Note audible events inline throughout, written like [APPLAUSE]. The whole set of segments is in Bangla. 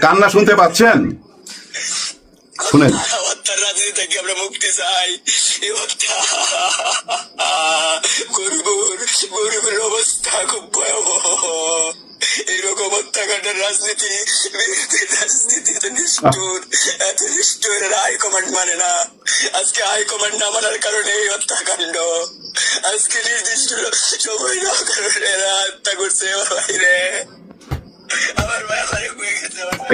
কান্না শুনতে পাচ্ছেন? শুনেন। রাজনীতি এত মানে না। আজকে মানার কারণে এই হত্যাকাণ্ড। আজকে নির্দিষ্ট করছে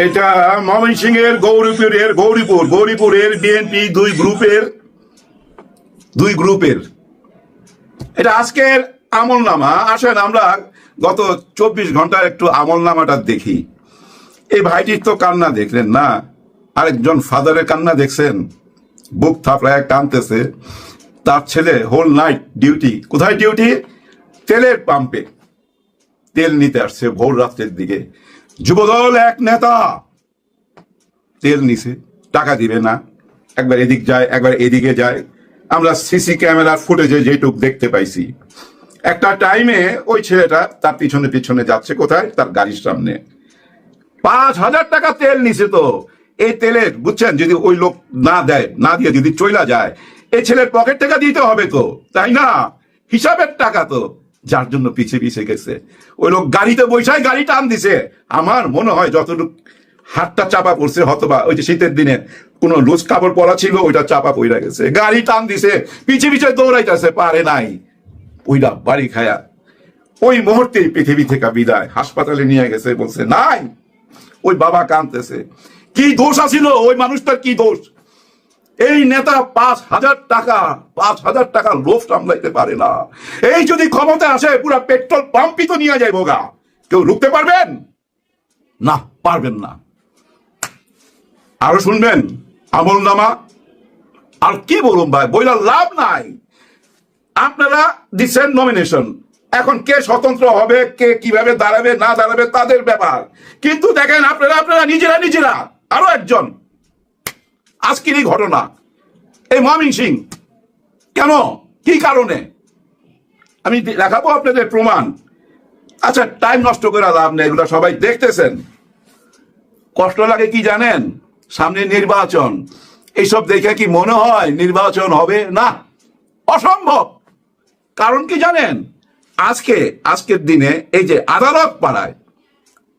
এটা ময়মনসিং এর গৌরীপুরের, গৌরীপুর, গৌরীপুরের বিএনপি দুই গ্রুপের দুই গ্রুপের। এটা আজকের আমল নামা আসেন আমরা গত চব্বিশ ঘণ্টার একটু আমল নামাটা দেখি। এই ভাইটির তো কান্না দেখলেন না? আরেকজন ফাদারের কান্না দেখছেন? বুক থাপড়ায় টানতেছে তার ছেলে হোল নাইট ডিউটি কোথায় ডিউটি তেলের পাম্পে তেল নিতে আসছে, ভোর রাত্রের দিকে। যুবদল এক নেতা। তেল নিছে, টাকা দিবে না। একবার এদিক যায়, একবার এদিকে যায়। আমরা সিসি ক্যামেরার ফুটেজে যেটুক দেখতে পাইছি। একটা টাইমে ওই ছেলেটা তার পিছনে পিছনে যাচ্ছে কোথায়? তার গাড়ির সামনে। পাঁচ হাজার টাকা তেল নিছে তো। এই তেলের বুঝছেন, যদি ওই লোক না দেয়, না দিয়ে যদি চইলা যায়, এই ছেলের পকেট টাকা দিতে হবে তো, তাই না? হিসাবের টাকা তো। যার জন্য পিছিয়ে পিছিয়ে গেছে। ওই লোক গাড়িতে বৈশাই গাড়ি টান দিছে। আমার মনে হয় যতটুকু হাতটা চাপা পড়ছে হতবা ওই যে শীতের দিনে কোন লুজ কাপড় পরা ছিল, ওইটা চাপা পইরা গেছে। গাড়ি টান দিছে পিছিয়ে পিছিয়ে দৌড়াইতেছে, পারে নাই। ওইটা বাড়ি খায়া ওই মুহূর্তেই পৃথিবী থেকে বিদায়। হাসপাতালে নিয়ে গেছে, বলছে, নাই। ওই বাবা কাঁদতেছে। কি দোষ আছিল? ওই মানুষটার কি দোষ? এই নেতা পাঁচ হাজার টাকা, পাঁচ হাজার টাকা লোভ সামলাইতে পারে না। এই যদি ক্ষমতা আসে, পুরা পেট্রোল পাম্পই তো নিয়ে যায় বোগা কেউ রুখতে পারবেন? না পারবেন না। আরও শুনবেন? আমল নামা আর কি বলুন ভাই, বইলা লাভ নাই। আপনারা দিচ্ছেন নমিনেশন এখন কে স্বতন্ত্র হবে, কে কীভাবে দাঁড়াবে, না দাঁড়াবে, তাদের ব্যাপার। কিন্তু দেখেন আপনারা আপনারা, নিজেরা নিজেরা। আরও একজন। আজকের এই ঘটনা। এই মমিন সিং, কেন? কি কারণে? আমি দেখাবো আপনাদের প্রমাণ। আচ্ছা টাইম নষ্ট করে লাভ নেই, এগুলো সবাই দেখতেছেন। কষ্ট লাগে কি জানেন? সামনে নির্বাচন। এইসব দেখে কি মনে হয় নির্বাচন হবে? না, অসম্ভব। কারণ কি জানেন? আজকে, আজকের দিনে এই যে আদালত পাড়ায়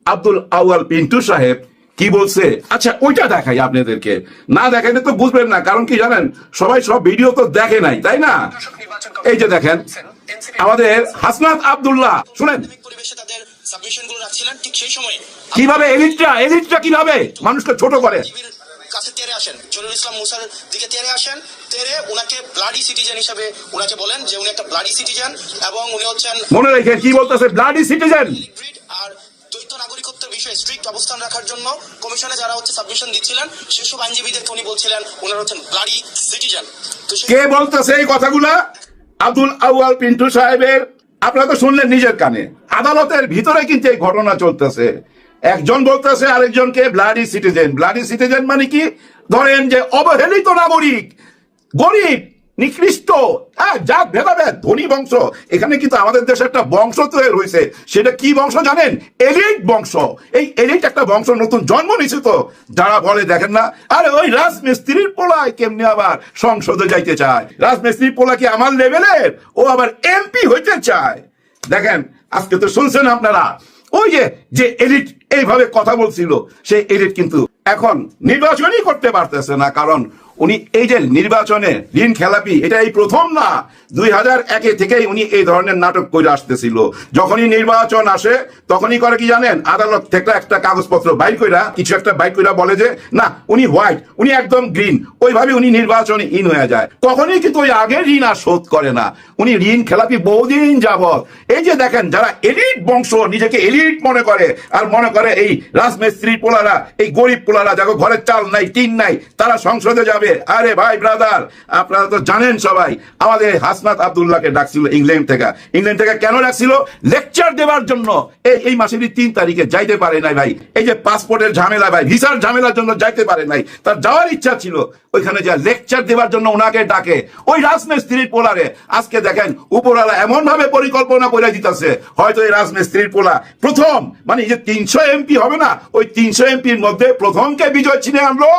আব্দুল আউয়াল পিন্টু সাহেব কি বলছে? আচ্ছা ওইটা দেখাই আপনাদেরকে। না দেখাইলে তো বুঝবেন না, কারণ কি জানেন, সবাই সব ভিডিও তো দেখে নাই, তাই না? এই যে দেখেন, আমাদের হাসনাত আব্দুল্লাহ, শুনেন। কীভাবে এলিটটা এলিটটা কীভাবে মানুষকে ছোট করে? সিটিজেন হিসেবে উনাকে বলেন যে উনি একটা ব্লাডি সিটিজেন এবং উনি হচ্ছেন মনে রেখে কি বলতেছে? ব্লাডি সিটিজেন বিষয়ে স্ট্রিক্ট অবস্থান রাখার জন্য কমিশনে যারা হচ্ছে সাবমিশন দিচ্ছিলেন, সেসব আইনজীবীদেরকে উনি বলছিলেন ওনারা হচ্ছেন ব্লাডি সিটিজেন কে বলতেছে এই কথাগুলা? আব্দুল আউয়াল পিন্টু সাহেবের, আপনারা তো শুনলেন নিজের কানে। আদালতের ভিতরে কিন্তু এই ঘটনা চলতেছে। একজন বলতেছে আরেকজনকে ব্লাডি সিটিজেন ব্লাডি সিটিজেন মানে কি? ধরেন যে অবহেলিত নাগরিক, গরিব নিকৃষ্ট। হ্যাঁ জাত ভেদাভেদ ধনী বংশ। এখানে কিন্তু আমাদের দেশে একটা বংশ তৈরি হয়েছে। সেটা কি বংশ জানেন? এলিট বংশ। এই এলিট একটা বংশ, নতুন জন্ম নিছে তো যারা বলে দেখেন না, আরে ওই রাজমিস্ত্রির পোলায় কেমনি আবার সংসদে যাইতে চায়? রাজমিস্ত্রির পোলা কি আমার লেভেলের? ও আবার এমপি হইতে চায়। দেখেন, আজকে তো শুনছেন আপনারা। ওই যে যে এলিট এইভাবে কথা বলছিল, সেই এলিট কিন্তু এখন নির্বাচনই করতে পারতেছে না, কারণ উনি এই যে নির্বাচনে ঋণ খেলাপি, এটা এই প্রথম না। দুই হাজার একে থেকেই উনি এই ধরনের নাটক করে আসতেছিল। যখনই নির্বাচন আসে, তখনই করে কি জানেন? আদালত থেকে একটা কাগজপত্র বাইর কইরা, কিছু একটা বাইর কইরা বলে যে, না, উনি হোয়াইট, উনি একদম গ্রিন। ওইভাবে উনি নির্বাচনে ইন হয়ে যায়। কখনই কিন্তু ওই আগের ঋণ আর শোধ করে না। উনি ঋণ খেলাপি বহুদিন যাবৎ। এই যে দেখেন, যারা এলিট বংশ, নিজেকে এলিট মনে করে, আর মনে করে এই রাজমিস্ত্রির পোলারা, এই গরিব পোলারা, যাকে ঘরের চাল নাই, টিন নাই, তারা সংসদে যাবে। আরে ভাই ব্রাদার আপনারা তো জানেন সবাই, আমাদের হাসনাত আব্দুল্লাহকে ডাকছিল ইংল্যান্ড থেকে। ইংল্যান্ড থেকে কেন ডাকছিল? লেকচার দেওয়ার জন্য। এই এই মাসের তিন তারিখে যাইতে পারে নাই ভাই। এই যে পাসপোর্টের ঝামেলা ভাই ভিসার ঝামেলার জন্য যাইতে পারে নাই। তার যাওয়ার ইচ্ছা ছিল। ওইখানে যা লেকচার দেওয়ার জন্য ওনাকে ডাকে। ওই রাজমিস্ত্রির পোলারে। আজকে দেখেন, উপরওয়ালা এমন ভাবে পরিকল্পনা করে দিতেছে। হয়তো এই রাজমিস্ত্রির পোলা প্রথম মানে যে তিনশো এমপি হবে না, ওই তিনশো এমপির মধ্যে প্রথমকে বিজয় চিনে আনলো।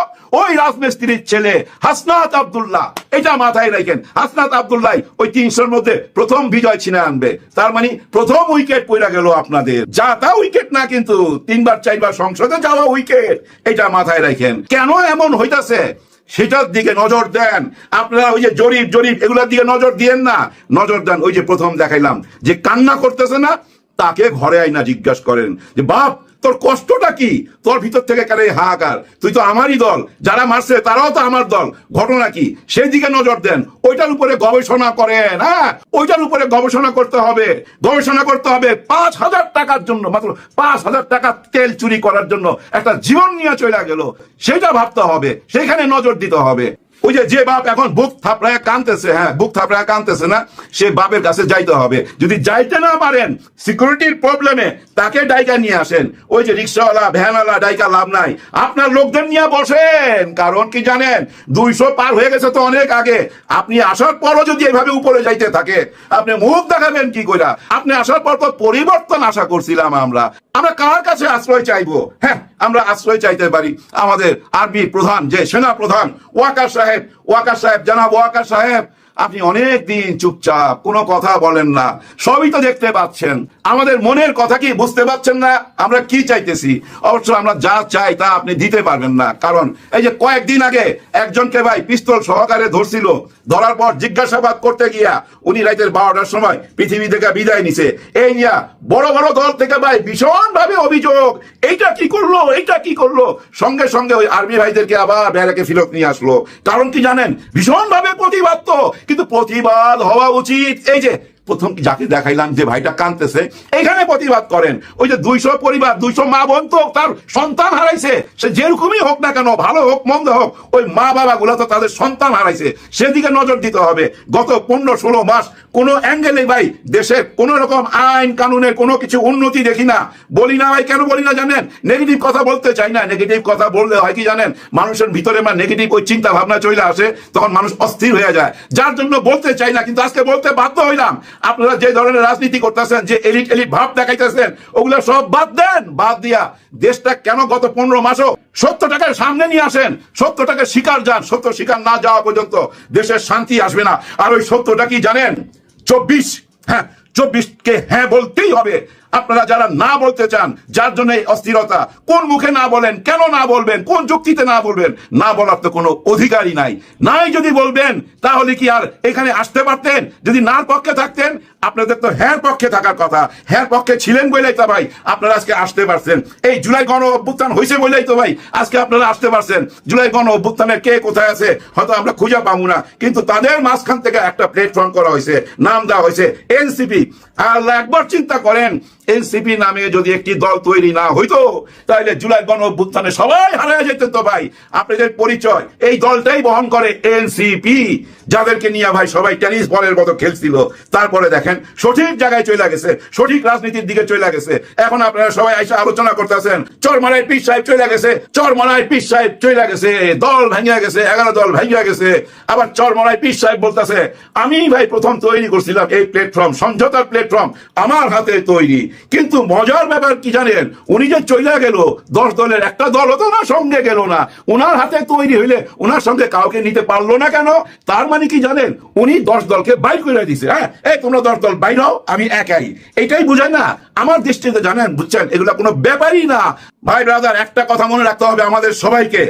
ওই রাজমিস্ত্রির ছেলে হাসনাত আব্দুল্লাহ। এটা মাথায় রাখেন, হাসনাত আব্দুল্লাহ ওই তিনশোর মধ্যে প্রথম বিজয় ছিনে আনবে। তার মানে প্রথম উইকেট পড়ে গেল আপনাদের। যা তা উইকেট না কিন্তু তিনবার, চারবার সংসদে যাওয়া উইকেট, এটা মাথায় রাখেন। কেন এমন হইতাছে? সেটার দিকে নজর দেন। আপনারা ওই যে জরিপ জরিপ, এগুলোর দিকে নজর দিয়েন না। নজর দেন ওই যে প্রথম দেখাইলাম, যে কান্না করতেছে না, তাকে ঘরে আইনা জিজ্ঞাসা করেন, যে, বাপ তোর কষ্টটা কি? তোর ভিতর থেকে কেন হাহাকার? তুই তো আমারই দল। যারা মারছে, তারাও তো আমার দল। ঘটনা কি? সেই দিকে নজর দেন। ওইটার উপরে গবেষণা করেন হ্যাঁ? ওইটার উপরে গবেষণা করতে হবে। গবেষণা করতে হবে পাঁচ হাজার টাকার জন্য, মাত্র পাঁচ হাজার টাকা তেল চুরি করার জন্য একটা জীবন নিয়ে চলে গেল। সেটা ভাবতে হবে। সেখানে নজর দিতে হবে। ওই যে যে বাপ এখন বুক থাপড়ায় কানতেছে হ্যাঁ বুক থাপড়ায় কানতেছে না, সে বাপের কাছে যাইতে হবে। যদি যাইতে না পারেন সিকিউরিটির প্রবলেমে তাকে ডাইকা নিয়ে আসেন। ওই যে রিক্সাওয়ালা, ভ্যানওয়ালা, ডাইকা লাভ নাই। আপনার লোকদের নিয়ে বসেন, কারণ কি জানেন, দুইশো পার হয়ে গেছে তো অনেক আগে। আপনি আসার পরও যদি এভাবে উপরে যাইতে থাকে, আপনি মুখ দেখাবেন কি কইরা? আপনি আসার পর তো পরিবর্তন আশা করছিলাম আমরা। আমরা কার কাছে আশ্রয় চাইব? হ্যাঁ আমরা আশ্রয় চাইতে পারি। আমাদের আরবি প্রধান যে সেনা প্রধান ওয়াকার সাহেব ওয়াকার সাহেব, জানাব ওয়াকার সাহেব আপনি অনেক দিন চুপচাপ, কোনো কথা বলেন না। সবই তো দেখতে পাচ্ছেন। আমাদের মনের কথা কি বুঝতে পারছেন না? আমরা কি চাইতেছি? অবশ্য আমরা যা চাই তা আপনি দিতে পারবেন না। কারণ এই যে কয়েকদিন আগে একজনকে ভাই পিস্তল সহকারে ধরছিল। ধরার পর জিজ্ঞাসাবাদ করতে গিয়া উনি রাতের বারোটার সময় পৃথিবী থেকে বিদায় নিছে। এই নিয়া বড় বড় দল থেকে ভাই ভীষণ ভাবে অভিযোগ, এইটা কি করল? এইটা কি করল? সঙ্গে সঙ্গে ওই আর্মি ভাইদেরকে আবার ব্যারাকে ফিরত নিয়ে আসলো। কারণ কি জানেন? ভীষণ ভাবে প্রতিবাদ তো। কিন্তু প্রতিবাদ হওয়া উচিত। এই যে, প্রথম যাকে দেখাইলাম যে ভাইটা কানতেছে এখানে প্রতিবাদ করেন। ওই যে দুইশো পরিবার, দুইশো মা বোন তো তার সন্তান হারাইছে। সে যেরকমই হোক না কেন, ভালো হোক, মন্দ হোক, ওই মা বাবা গুলো তো তাদের সন্তান হারাইছে। সেদিকে নজর দিতে হবে। গত পনেরো, ষোলো মাস কোনো অ্যাঙ্গেলে ভাই দেশের কোন রকম আইন, কানুনের কোনো কিছু উন্নতি দেখি না। বলি না ভাই, কেন বলি না জানেন? নেগেটিভ কথা বলতে চাই না। নেগেটিভ কথা বললে হয় কি জানেন? মানুষের ভিতরে বা নেগেটিভ ওই চিন্তা ভাবনা চলে আসে, তখন মানুষ অস্থির হয়ে যায়। যার জন্য বলতে চাই না, কিন্তু আজকে বলতে বাধ্য হইলাম। আপনারা যে ধরনের রাজনীতি করতেছেন, যে এলিট এলিট ভাব দেখাইতেছেন, ওগুলো সব বাদ দেন, বাদ দিয়া দেশটা কেন গত পনেরো মাসও সত্যটাকে সামনে নিয়ে আসেন? সত্যটাকে শিকার যান, সত্য শিকার না যাওয়া পর্যন্ত দেশের শান্তি আসবে না। আর ওই সত্যটা কি জানেন? চব্বিশ হ্যাঁ চব্বিশকে হ্যাঁ বলতেই হবে। আপনারা যারা না বলতে চান, যার জন্য এই অস্থিরতা, কোন মুখে না বলেন, কেন না বলবেন, কোন যুক্তিতে না বলবেন, না বলার তো কোনো অধিকারই নাই। নাই যদি বলবেন, তাহলে কি আর এখানে আসতে পারতেন? যদি নার পক্ষে থাকতেন আপনাদের তো হ্যাঁ পক্ষে থাকার কথা। হ্যাঁ পক্ষে ছিলেন বলেই তো ভাই আপনারা আজকে আসতে পারছেন। এই জুলাই গণ অভ্যুত্থান হয়েছে বলেই তো ভাই আজকে আপনারা আসতে পারছেন। জুলাই গণ অভ্যুত্থানের কে কোথায় আছে, হয়তো আমরা খুঁজে পাবো না। কিন্তু তাদের মাঝখান থেকে একটা প্ল্যাটফর্ম করা হয়েছে, নাম দেওয়া হয়েছে এনসিপি। আর একবার চিন্তা করেন, এনসিপি নামে যদি একটি দল তৈরি না হইতো তাহলে জুলাই গণ অভ্যুত্থানে সবাই হারায় যেতেন তো ভাই। আপনাদের পরিচয়, এই দলটাই বহন করে এনসিপি। যাদেরকে নিয়ে ভাই সবাই টেনিস বলের মতো খেলছিল। তারপরে দেখেন সঠিক জায়গায় চলে গেছে, সঠিক রাজনীতির দিকে চলে গেছে। এখন আপনারা সবাই এসে আলোচনা করতেছেন চরমারায় পীর সাহেব চলে গেছে চরমারায় পীর সাহেব চলে গেছে, দল ভেঙে গেছে, এগারো দল ভেঙে গেছে, আবার চরমারায় পীর সাহেব বলতেছে, আমি ভাই প্রথম তৈরি করছিলাম এই প্ল্যাটফর্ম সমঝোতার প্ল্যাটফর্ম আমার হাতে তৈরি। কিন্তু মজার ব্যাপার কি জানেন, উনি যে চলে গেল, দশ দলের একটা দল হতো না সঙ্গে গেল না। ওনার হাতে তৈরি হইলে ওনার সঙ্গে কাউকে নিতে পারল না কেন? তার মানে কি জানেন, উনি দশ দলকে বাইর করে দিছে হ্যাঁ? এই তোমরা দশ দল বাইরেও আমি একাই। এটাই বুঝেন না? আমার দৃষ্টিতে জানেন, বুঝছেন? এগুলো কোনো ব্যাপারই না। ভাই ব্রাদার একটা কথা মনে রাখতে হবে আমাদের সবাইকে।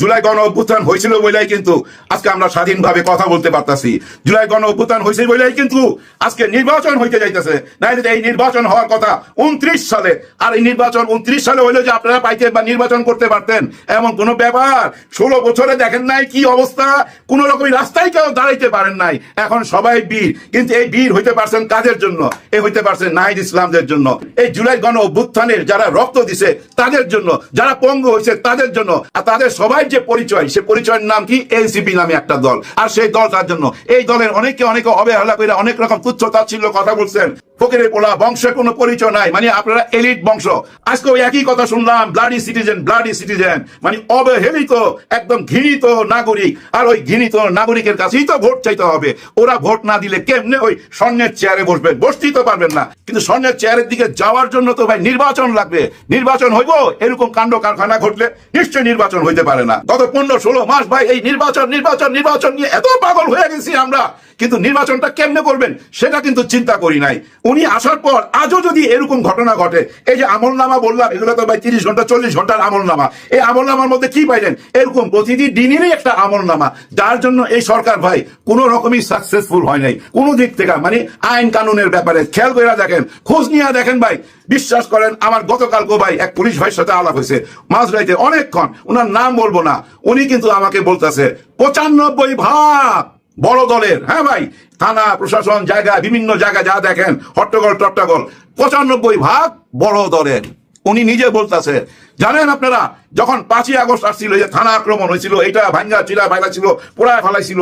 জুলাই গণ অভ্যুত্থান হয়েছিল বলেই কিন্তু আজকে আমরা স্বাধীনভাবে কথা বলতে পারতাছি। জুলাই গণ অভ্যুত্থান হয়েছে বলেই কিন্তু আজকে নির্বাচন হইতে যাইতেছে। নাইলে এই নির্বাচন হওয়ার কথা উনত্রিশ সালে। আর এই নির্বাচন উনত্রিশ সালে হইলে যে আপনারা পাইতে বা নির্বাচন করতে পারতেন, এমন কোনো ব্যাপার। ষোলো বছরে দেখেন নাই কি অবস্থা। কোন রকমই রাস্তায় কেউ দাঁড়াইতে পারেন নাই। এখন সবাই বীর। কিন্তু এই বীর হইতে পারছেন কাদের জন্য? এ হইতে পারছেন নাহিদ ইসলামদের জন্য। এই জুলাই গণ অভ্যুত্থানের যারা রক্ত দিছে, তাদের জন্য। যারা পঙ্গু হয়েছে, তাদের জন্য। আর তাদের সবাই সবাই যে পরিচয়, সে পরিচয়ের নাম কি? এনসিপি নামে একটা দল। আর সেই দলটার জন্য। এই দলের অনেকে অনেকে অবহেলা করে অনেক রকম তুচ্ছ তাচ্ছিল্য কথা বলছেন। ফকিরের পোলা বংশের কোনো পরিচয় নাই। মানে আপনারা এলিট বংশ। আজকে ওই একই কথা শুনলাম ব্লাডি সিটিজেন ব্লাডি সিটিজেন মানে অবহেলিত, একদম ঘৃণিত নাগরিক। আর ওই ঘৃণিত নাগরিকের কাছেই তো ভোট চাইতে হবে। ওরা ভোট না দিলে কেমনে ওই স্বর্ণের চেয়ারে বসবেন? বসতেই তো পারবেন না। কিন্তু স্বর্ণের চেয়ারের দিকে যাওয়ার জন্য তো ভাই নির্বাচন লাগবে। নির্বাচন হইব, এরকম কাণ্ড কারখানা ঘটলে নিশ্চয়ই নির্বাচন হইতে পারে না। গত পনেরো, ষোলো মাস ভাই এই নির্বাচন নির্বাচন নির্বাচন নিয়ে এত পাগল হয়ে গেছি আমরা। কিন্তু নির্বাচনটা কেমনে করবেন সেটা কিন্তু চিন্তা করি নাই। উনি আসার পর আজও যদি এরকম ঘটনা ঘটে, এই যে আমল নামা বললাম, এগুলো তো ভাই তিরিশ ঘণ্টা, চল্লিশ ঘণ্টার আমল নামা এই আমল নামার মধ্যে কি পাইলেন? এরকম প্রতিটি দিনেরই একটা আমল নামা যার জন্য এই সরকার ভাই কোনো রকমই সাকসেসফুল হয় নাই। কোনো দিক থেকে মানে আইন কানুনের ব্যাপারে খেয়াল করে দেখেন, খোঁজ নিয়ে দেখেন ভাই বিশ্বাস করেন, আমার গতকালকে ভাই এক পুলিশ ভাইয়ের সাথে আলাপ হয়েছে। মাঝরাইতে অনেকক্ষণ, উনার নাম বলব না, উনি কিন্তু আমাকে বলতেছে, পঁচানব্বই ভাগ বড় দলের হ্যাঁ ভাই, থানা, প্রশাসন, জায়গা, বিভিন্ন জায়গা যা দেখেন, হট্টগোল টট্টগোল পঁচানব্বই ভাগ বড় দলের। উনি নিজে বলতেছে, জানেন আপনারা, যখন পাঁচই আগস্ট আসছিল যে থানা আক্রমণ হয়েছিল এটা ভাঙ্গা, চিরা ভাইলা ছিল, পোড়ায় ফালাইছিল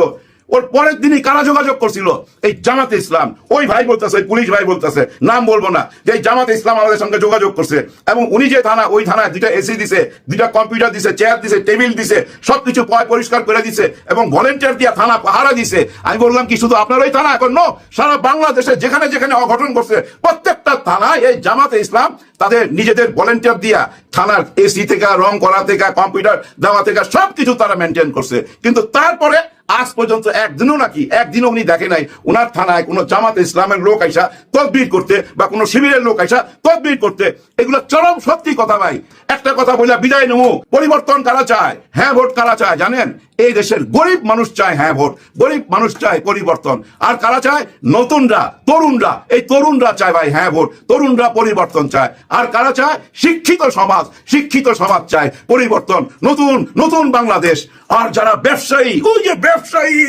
ওর পরের দিনই কারা যোগাযোগ করছিল? এই জামাতে ইসলাম। ওই ভাই বলতেছে পুলিশ ভাই বলতেছে। নাম বলব না। যে জামাতে ইসলাম আমাদের সঙ্গে যোগাযোগ করছে। এবং উনি যে থানা, ওই থানায় দুইটা এসি দিছে, দুইটা কম্পিউটার দিছে চেয়ার দিছে টেবিল দিছে, সবকিছু পয় পরিষ্কার করে দিছে এবং ভলেন্টিয়ার দিয়া থানা পাহারা দিছে। আমি বললাম কি, শুধু আপনার ওই থানা এখন নো সারা বাংলাদেশে যেখানে যেখানে অঘটন করছে প্রত্যেকটা থানায় এই জামাতে ইসলাম তাদের নিজেদের ভলেন্টিয়ার দিয়া থানার এসি থেকে, রং করা থেকে কম্পিউটার দেওয়া থেকে, সবকিছু তারা মেনটেন করছে। কিন্তু তারপরে আজ পর্যন্ত একদিনও নাকি, একদিনও উনি দেখে নাই। উনার থানায় কোনো জামাত ইসলামের লোক আইসা তদবির করতে বা কোনো শিবিরের লোক আইসা তদবির করতে। এগুলো চরম সত্যি কথা ভাই। একটা কথা বলে বিদায় নেব। পরিবর্তন কারা চায়? হ্যাঁ ভোট কারা চায় জানেন? এই দেশের গরিব মানুষ চায় হ্যাঁ ভোট। গরিব মানুষ চায় পরিবর্তন। আর কারা চায়? নতুনরা, তরুণরা। এই তরুণরা চায় ভাই হ্যাঁ ভোট। তরুণরা পরিবর্তন চায়। আর কারা চায়? শিক্ষিত সমাজ। শিক্ষিত সমাজ চায় পরিবর্তন। নতুন নতুন বাংলাদেশ। আর যারা ব্যবসায়ী ওই যে ব্যবসায়ী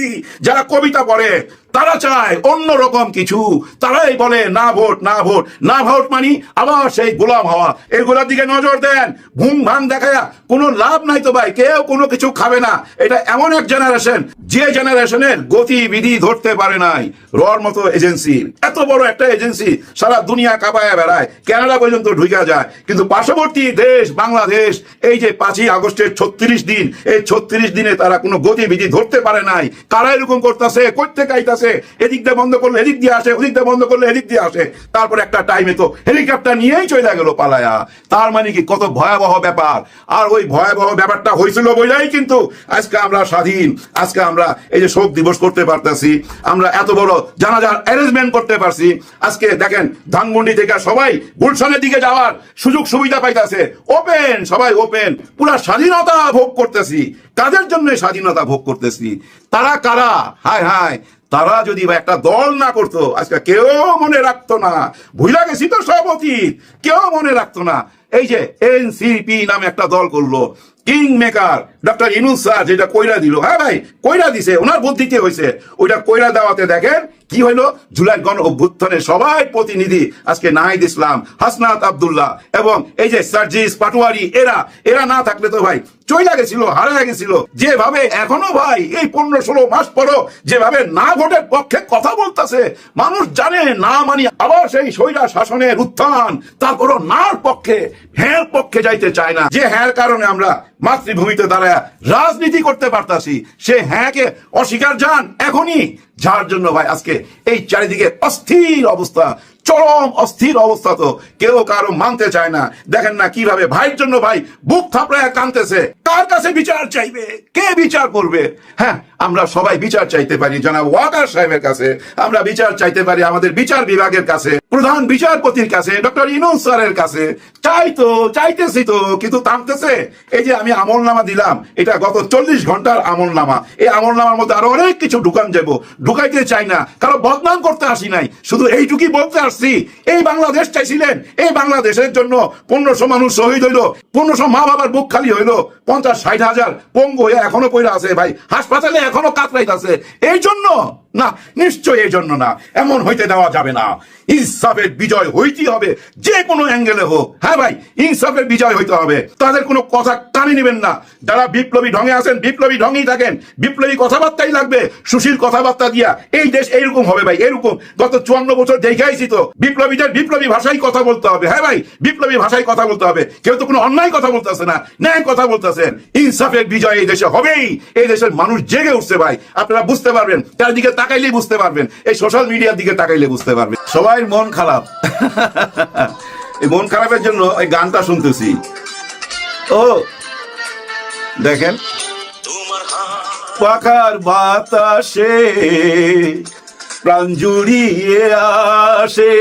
যারা কবিতা পড়ে তারা চায় অন্য রকম কিছু। তারাই বলে, না ভোট না ভোট। না ভোট মানি আবার সেই গোলাম হওয়া। এগুলোর দিকে নজর দেন। ঘুম ভাং দেখায়া, কোনো লাভ নাই তো ভাই, কেউ কোনো কিছু খাবে না। এটা এমন এক জেনারেশন যে জেনারেশনের গতিবিধি ধরতে পারে নাই রর মতো এজেন্সি এত বড় একটা এজেন্সি সারা দুনিয়া কাঁপায়া বেড়ায় কানাডা পর্যন্ত ঢুকা যায়। কিন্তু পার্শ্ববর্তী দেশ, বাংলাদেশ, এই যে পাঁচই আগস্টের ছত্রিশ দিন, এই ছত্রিশ দিনে তারা কোনো গতিবিধি ধরতে পারে নাই। কারা এরকম করতেছে? করতে কাইতাছে এদিক দিয়ে বন্ধ করলে এদিক দিয়ে আসে, ওদিক দিয়ে বন্ধ করলে এদিক দিয়ে আসে। তারপর একটা টাইমে তো হেলিকপ্টার নিয়েই চলে গেল পালায়া। তার মানে কি, কত ভয়াবহ ব্যাপার। আর ওই ভয়াবহ ব্যাপারটা হয়েছিল বইলাই কিন্তু আজকে আমরা স্বাধীন, আজকে আমরা এই যে শোক দিবস করতে পারতেছি, আমরা এত বড় জানাজার অ্যারেঞ্জমেন্ট করতে পারছি। আজকে দেখেন, ধানমন্ডি থেকে সবাই গুলশানের দিকে যাওয়ার সুযোগ সুবিধা পাইতেছে। ওপেন সবাই ওপেন পুরা স্বাধীনতা ভোগ করতেছি। কাদের জন্য স্বাধীনতা ভোগ করতেছি? তারা কারা? হায় হায় তারা যদি বা একটা দল না করতো, আজকে কেউ মনে রাখতো না। ভুলা গেছি তো সব অতীত। কেউ মনে রাখতো না। এই যে এনসিপি নামে একটা দল করল king maker doctor Yunus sir যেটা কইরা দিল। হ্যাঁ ভাই, কইরা দিছে। ওনার বুদ্ধিতে হয়েছে ওইটা কইরা দেওয়াতে দেখেন কি হইল? জুলাই গণ অভ্যুত্থানে সবাই প্রতিনিধি, আজকে নাহিদ ইসলাম, হাসনাত আব্দুল্লাহ এবং এই যে সার্জিস পাটোয়ারি, এরা এরা না থাকলে তো ভাই চইলা গেছিল হারা গেছিল। যেভাবে এখনও ভাই এই পনেরো ষোলো মাস পরও যেভাবে না ভোটের পক্ষে কথা বলতেছে, মানুষ জানে না মানি আবার সেই স্বৈরা শাসনের উত্থান, তারপরও নার পক্ষে হ্যাঁ পক্ষে যাইতে চায় না। যে হ্যাঁ কারণে আমরা মাতৃভূমিতে দাঁড়ায় রাজনীতি করতে পারতাছি, সে হ্যাঁকে অস্বীকার যান এখনই। যার জন্য ভাই আজকে এই চারিদিকে অস্থির অবস্থা, চরম অস্থির অবস্থা তো। কেউ কারও মানতে চায় না। দেখেন না কীভাবে ভাইয়ের জন্য ভাই বুক থাপড়ায় কানতেছে কার কাছে বিচার চাইবে? কে বিচার করবে? হ্যাঁ আমরা সবাই বিচার চাইতে পারি। জনাব ওয়াকার সাহেবের কাছে আমরা বিচার চাইতে পারি, আমাদের বিচার বিভাগের কাছে। প্রধান বিচারপতির কাছে, ডক্টর ইনুস স্যারের কাছে চাই তো চাইতেছি তো, কিন্তু থামতেছে। এই যে আমি আমল নামা দিলাম, এটা গত চল্লিশ ঘণ্টার আমল নামা এই আমল নামার মধ্যে আরও অনেক কিছু ঢুকান যাব, ঢুকাইতে চাই না, কারও বদনাম করতে আসি নাই, শুধু এইটুকুই বলতে আসছি। এই বাংলাদেশ চাইছিলেন, এই বাংলাদেশের জন্য পনেরোশো মানুষ শহীদ হইল, পনেরোশো মা বাবার বুক খালি হইল পঞ্চাশ, ষাট হাজার পঙ্গু হয়ে এখনও পড়ে আছে ভাই। হাসপাতালে এখনও কাতরাইতেছে এই জন্য? না নিশ্চয় এই জন্য না। এমন হইতে দেওয়া যাবে না। ইনসাফের বিজয় হইতে হবে, যে কোনো অ্যাঙ্গেলে হোক। হ্যাঁ ভাই, ইনসাফের বিজয় হইতে হবে। তাদের কোনো কথা কানে নেবেন না। যারা বিপ্লবী ঢঙে আছেন, বিপ্লবী ঢঙেই থাকেন। বিপ্লবী কথাবার্তাই লাগবে। সুশীল কথাবার্তা দিয়া, এই দেশ এইরকম হবে ভাই এরকম গত চুয়ান্ন বছর দেখাইছি তো, বিপ্লবীদের বিপ্লবী ভাষায় কথা বলতে হবে। হ্যাঁ ভাই, বিপ্লবী ভাষায় কথা বলতে হবে। কেউ তো কোনো অন্যায় কথা বলতেছে না, ন্যায় কথা বলতেছেন ইনসাফের বিজয় এই দেশে হবেই, এই দেশের মানুষ জেগে উঠছে ভাই। আপনারা বুঝতে পারবেন, তার দিকে তাকাইলেই বুঝতে পারবেন, এই সোশ্যাল মিডিয়ার দিকে তাকাইলে বুঝতে পারবেন। সবাই মন খারাপ। এই মন খারাপের জন্য এই গানটা শুনতেছি। ও, দেখেন। পাখার বাতাসে প্রাণ জুড়িয়ে আসে।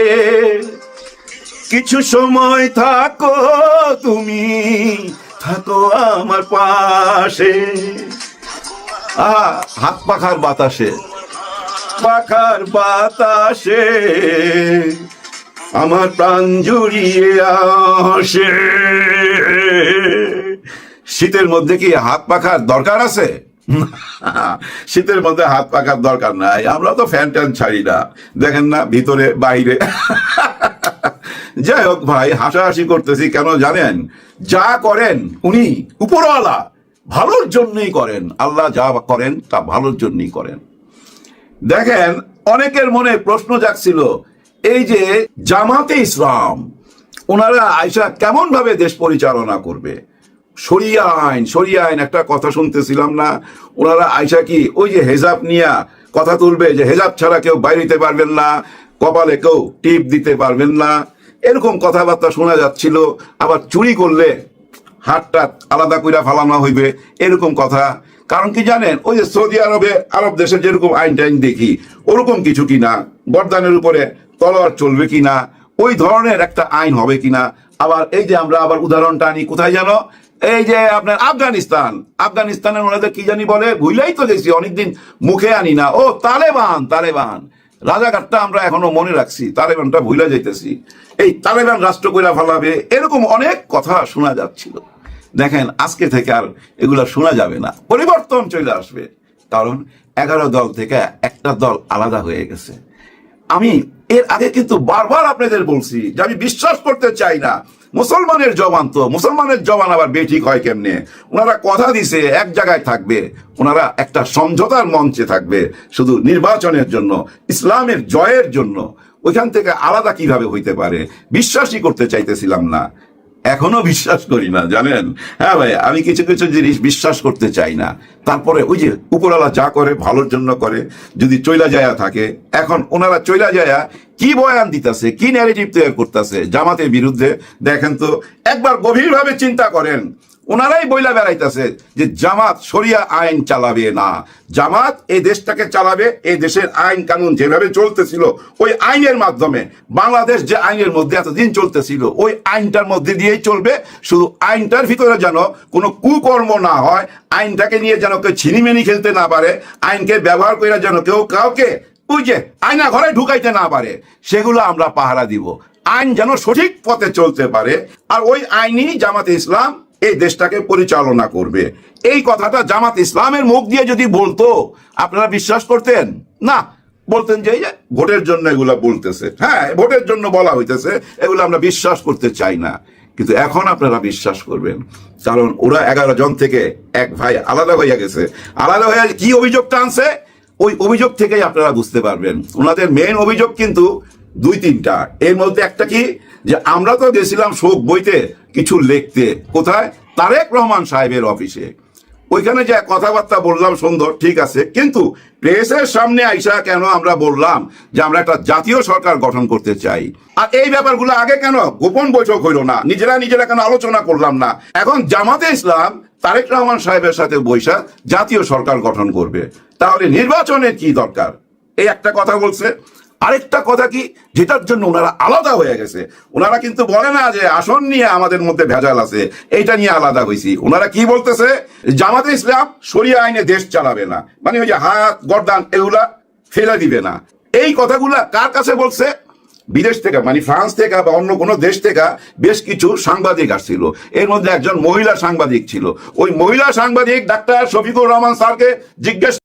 কিছু সময় থাকো তুমি থাকো আমার পাশে। আহা, হাত পাখার বাতাসে। পাখার বাতাসে আমার প্রাণ জুড়িয়ে আসে। শীতের মধ্যে কি হাত পাখার দরকার আছে? [LAUGHS] শীতের মধ্যে হাত পাকার দরকার নাই। আমরা তো ফ্যান ট্যান ছাড়ি না। দেখেন না, ভিতরে, বাইরে। [LAUGHS] যাই হোক ভাই, হাসাহাসি করতেছি, কেন জানেন? যা করেন, উনি উপরওয়ালা। ভালোর জন্যই করেন। আল্লাহ যা করেন, তা ভালোর জন্যই করেন। দেখেন, অনেকের মনে প্রশ্ন জাগছিল, এই যে জামাতে ইসলাম, ওনারা আয়সা কেমন ভাবে দেশ পরিচালনা করবে? সরিয়া আইন সরিয়া আইন একটা কথা শুনতেছিলাম না। ওনারা আয়সা কি, ওই যে হেজাব নিয়া কথা তুলবে যে হেজাব ছাড়া কেউ বাইরেতে পারবেন না, কপালে কেউ টিপ দিতে পারবেন না। এরকম কথাবার্তা শোনা যাচ্ছিল, আবার চুরি করলে হাতটা আলাদা কইরা ফালানো হইবে, এরকম কথা। কারণ কি জানেন, ওই যে সৌদি আরবে, আরব দেশে যেরকম আইন টাইন দেখি, ওরকম কিছু কিনা, গরদানের উপরে তলোয়ার চলবে কিনা, ওই ধরনের একটা আইন হবে কিনা। আবার এই যে আমরা আবার উদাহরণটা আনি কোথায় জানো? এই যে আপনার আফগানিস্তান, আফগানিস্তানের ওনাদের কি জানি বলে? ভুলেই তো গেছি, অনেকদিন মুখে আনি না। ও, তালেবান তালেবান। রাজাঘাটটা আমরা এখনও মনে রাখছি, তালেবানটা ভুলে যাইতেছি। এই তালেবান রাষ্ট্র কইরা ফেলাবে, এরকম অনেক কথা শোনা যাচ্ছিল। দেখেন, আজকে থেকে আর এগুলা শোনা যাবে না। পরিবর্তন চলে আসবে, কারণ এগারো দল থেকে একটা দল আলাদা হয়ে গেছে। আমি এর আগে কিন্তু বারবার আপনাদের বলছি যে আমি বিশ্বাস করতে চাই না। মুসলমানের জবান তো, মুসলমানের জবান আবার বেঠিক হয় কেমনে? ওনারা কথা দিছে, এক জায়গায় থাকবে। ওনারা একটা সমঝোতার মঞ্চে থাকবে, শুধু নির্বাচনের জন্য, ইসলামের জয়ের জন্য। ওইখান থেকে আলাদা কীভাবে হইতে পারে? বিশ্বাসই করতে চাইতেছিলাম না। এখনও বিশ্বাস করি না, জানেন? হ্যাঁ ভাই, আমি কিছু কিছু জিনিস বিশ্বাস করতে চাই না। তারপরে ওই যে উপরওয়ালা যা করে, ভালোর জন্য করে, যদি চৈলা যায়া থাকে, এখন ওনারা চৈলা যায়া কি বয়ান দিতেছে, কি ন্যারেটিভ তৈরি করতেছে জামাতের বিরুদ্ধে, দেখেন তো, একবার গভীরভাবে চিন্তা করেন। ওনারাই বইলা বেড়াইতেছে যে জামাত শরিয়া আইন চালাবে না। জামাত এই দেশটাকে চালাবে এই দেশের আইন কানুন যেভাবে চলতেছিল, ওই আইনের মাধ্যমে। বাংলাদেশ যে আইনের মধ্যে এতদিন চলতেছিল, ওই আইনটার মধ্যে দিয়েই চলবে। শুধু আইনটার ভিতরে যেন কোনো কুকর্ম না হয়, আইনটাকে নিয়ে যেন কেউ ছিনিমিনি খেলতে না পারে, আইনকে ব্যবহার করে যেন কেউ কাউকে ওই যে আয়না ঘরে ঢুকাইতে না পারে, সেগুলো আমরা পাহারা দিব। আইন যেন সঠিক পথে চলতে পারে, আর ওই আইনই জামাতে ইসলাম এই দেশটাকে পরিচালনা করবে। এই কথাটা জামাত ইসলামের মুখ দিয়ে যদি বলতো, আপনারা বিশ্বাস করতেন? না, বলতেন যে ভোটের জন্য এগুলা বলতেছে। হ্যাঁ ভোটের জন্য বলা হইতেছে, এগুলো আমরা বিশ্বাস করতে চাই না। কিন্তু এখন আপনারা বিশ্বাস করবেন, কারণ ওরা এগারো জন থেকে এক ভাই আলাদা হইয়া গেছে। আলাদা হয়ে কি অভিযোগটা আনছে? ওই অভিযোগ থেকেই আপনারা বুঝতে পারবেন। ওনাদের মেন অভিযোগ কিন্তু দুই তিনটা এর মধ্যে একটা কি? যে আমরা তো গেছিলাম শোক বইতে কিছু লিখতে। কোথায়? তারেক রহমান সাহেবের অফিসে। ওইখানে যে কথাবার্তা বললাম, সুন্দর, ঠিক আছে। কিন্তু প্রেসের সামনে আইসা কেন আমরা বললাম যে আমরা একটা জাতীয় সরকার গঠন করতে চাই? আর এই ব্যাপারগুলো আগে কেন? গোপন বৈঠক হইল না। নিজেরা নিজেরা কেন আলোচনা করলাম না? এখন জামাতে ইসলাম তারেক রহমান সাহেবের সাথে বৈশা জাতীয় সরকার গঠন করবে। তাহলে নির্বাচনের কি দরকার? এই একটা কথা বলছে। আরেকটা কথা কি? যেটার জন্য ওনারা আলাদা হয়ে গেছে। ওনারা কিন্তু বলে না যে, আসন নিয়ে আমাদের মধ্যে ভেজাল আছে, এইটা নিয়ে আলাদা হয়েছি ওনারা কি বলতেছে? জামাতে ইসলাম সরিয়া আইনে দেশ চালাবে না। মানে ওই যে হাত, গরদান, এগুলা ফেলে দিবে না। এই কথাগুলা কার কাছে বলছে? বিদেশ থেকে মানে ফ্রান্স থেকে বা অন্য কোনো দেশ থেকে বেশ কিছু সাংবাদিক আসছিল। এর মধ্যে একজন মহিলা সাংবাদিক ছিল। ওই মহিলা সাংবাদিক ডাক্তার শফিকুর রহমান স্যারকে জিজ্ঞেস